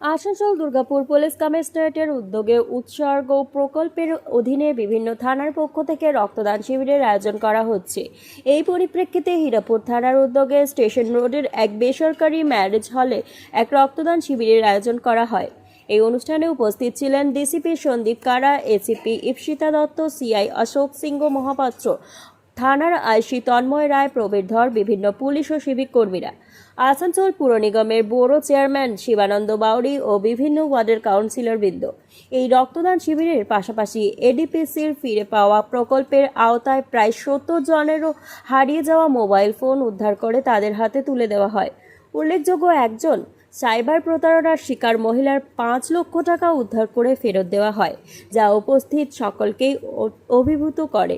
Asansol Durgapur police কমিশনারেটের উদ্যোগে উৎসর্গ প্রকল্পের অধীনে বিভিন্ন থানার পক্ষ থেকে রক্তদান শিবিরের আয়োজন করা হচ্ছে। এই পরিপ্রেক্ষিতে হীরাপুর থানার উদ্যোগে স্টেশন রোডের এক বেসরকারি ম্যারেজ হলে এক রক্তদান শিবিরের আয়োজন করা হয়। এই অনুষ্ঠানে উপস্থিত ছিলেন DCP Sandip Kara, ACP Ipsita Dutta, CI Ashok Singha Mahapatra, থানার আইসি তন্ময় রায়, প্রবীর ধর, বিভিন্ন পুলিশ ও সিভিক কর্মীরা। আসানসোল পুর নিগমের বড় চেয়ারম্যান শিবানন্দ বাউরি ও বিভিন্ন ওয়ার্ডের কাউন্সিলর বৃন্দ। এই রক্তদান শিবিরের পাশাপাশি এডিপিসির ফিরে পাওয়া প্রকল্পের আওতায় প্রায় সত্তর জনেরও হারিয়ে যাওয়া মোবাইল ফোন উদ্ধার করে তাদের হাতে তুলে দেওয়া হয়। উল্লেখযোগ্য একজন সাইবার প্রতারণার শিকার মহিলার পাঁচ লক্ষ টাকা উদ্ধার করে ফেরত দেওয়া হয়, যা উপস্থিত সকলকেই অভিভূত করে।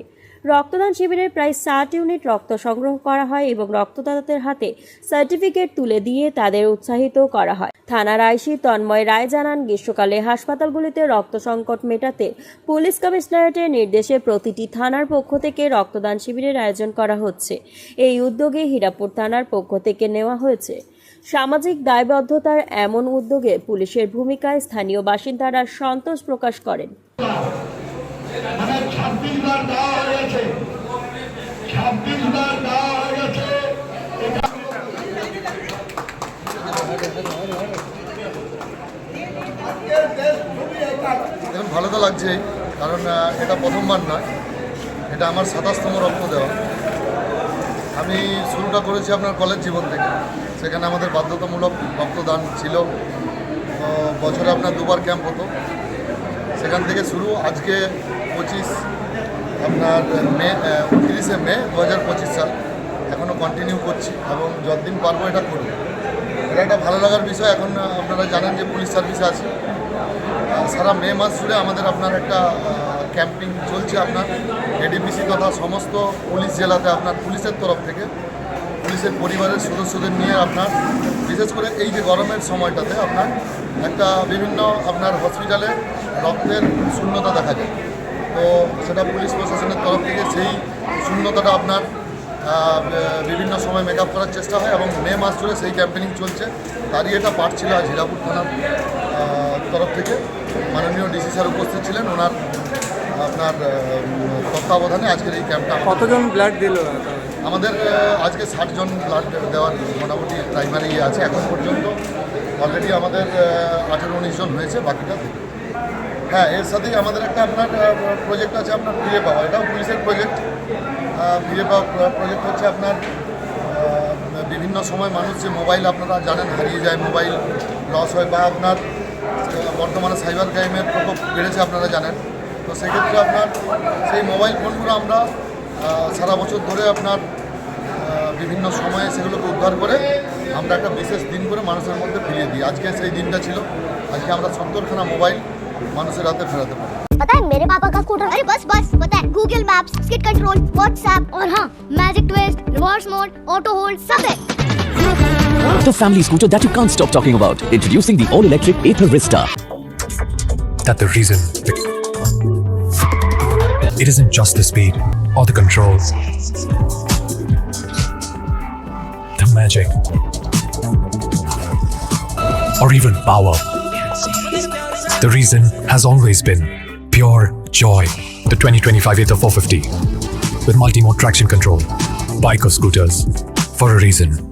রক্তদান শিবিরের প্রায় ষাট ইউনিট রক্ত সংগ্রহ করা হয় এবং রক্তদাতাদের হাতে সার্টিফিকেট তুলে দিয়ে তাদের উৎসাহিত করা হয়। থানার আইসি তন্ময় রায় জানান, গ্রীষ্মকালে হাসপাতালগুলিতে রক্ত সংকট মেটাতে পুলিশ কমিশনারেটের নির্দেশে প্রতিটি থানার পক্ষ থেকে রক্তদান শিবিরের আয়োজন করা হচ্ছে। এই উদ্যোগে হীরাপুর থানার পক্ষ থেকে নেওয়া হয়েছে। সামাজিক দায়বদ্ধতার এমন উদ্যোগে পুলিশের ভূমিকায় স্থানীয় বাসিন্দারা সন্তোষ প্রকাশ করেন। ভালো তো লাগছেই কারণ এটা প্রথমবার নয়। এটা আমার সাতাশতম রক্ত দেওয়া। আমি শুরুটা করেছি আপনার কলেজ জীবন থেকে। সেখানে আমাদের বাধ্যতামূলক রক্তদান ছিল। বছরে আপনার দুবার ক্যাম্প হতো। সেখান থেকে শুরু, আজকে পঁচিশ, আপনার মে উনত্রিশে মে দু হাজার পঁচিশ সাল। এখনও কন্টিনিউ করছি এবং যতদিন পারব এটা করব। এটা একটা ভালো লাগার বিষয়। এখন আপনারা জানেন যে পুলিশ সার্ভিসে আছে। সারা মে মাস জুড়ে আমাদের আপনার একটা ক্যাম্পিং চলছে আপনার। এডিপিসি তথা সমস্ত পুলিশ জেলাতে আপনার পুলিশের তরফ থেকে, পুলিশের পরিবারের সদস্যদের নিয়ে আপনার, বিশেষ করে এই যে গরমের সময়টাতে আপনার একটা বিভিন্ন আপনার হসপিটালে রক্তের শূন্যতা দেখা যায়। তো সেটা পুলিশ প্রশাসনের তরফ থেকে সেই শূন্যতাটা আপনার বিভিন্ন সময় মেকআপ করার চেষ্টা হয় এবং মে মাস জুড়ে সেই ক্যাম্পেনিং চলছে তারই এটা পার্ট ছিল আজ হীরাপুর থানার তরফ থেকে মাননীয় ডিসি স্যার উপস্থিত ছিলেন ওনার আপনার তত্ত্বাবধানে আজকের এই ক্যাম্পটা কতজন ব্লাড দিল আমাদের আজকে ষাটজন ব্লাড দেওয়ার মোটামুটি প্রাইমারি আছে এখন পর্যন্ত অলরেডি আমাদের আঠেরো উনিশ জন হয়েছে বাকিটা। হ্যাঁ এর সাথেই আমাদের একটা আপনার প্রজেক্ট আছে আপনার ফিরে পাওয়া। এটাও পুলিশের প্রজেক্ট ফিরে পাওয়া প্রজেক্ট হচ্ছে আপনার বিভিন্ন সময় মানুষ যে মোবাইল আপনারা জানেন, হারিয়ে যায় মোবাইল লস হয় বা আপনার বর্তমানে সাইবার ক্রাইমের প্রকোপ বেড়েছে আপনারা জানেন। তো সেক্ষেত্রে আপনার সেই মোবাইল ফোনগুলো আমরা সারা বছর ধরে আপনার বিভিন্ন সময়ে সেগুলোকে উদ্ধার করে আমরা একটা বিশেষ দিন করে মানুষের মধ্যে ফিরিয়ে দিই। আজকে সেই দিনটা ছিল। আজকে আমরা সত্তরখানা মোবাইল মানুষের হাতে ফেরাতে পারি पता है मेरे पापा का स्कूटर अरे बस बस पता है Google Maps skit control WhatsApp और हाँ magic twist reverse mode auto hold सब है The family scooter that you can't stop talking about. Introducing the all-electric Ather Vista. that the reason it isn't just the speed or the controls the magic or even power The reason has always been pure joy. The 2025 Ather 450 with multi-mode traction control bike or scooters for a reason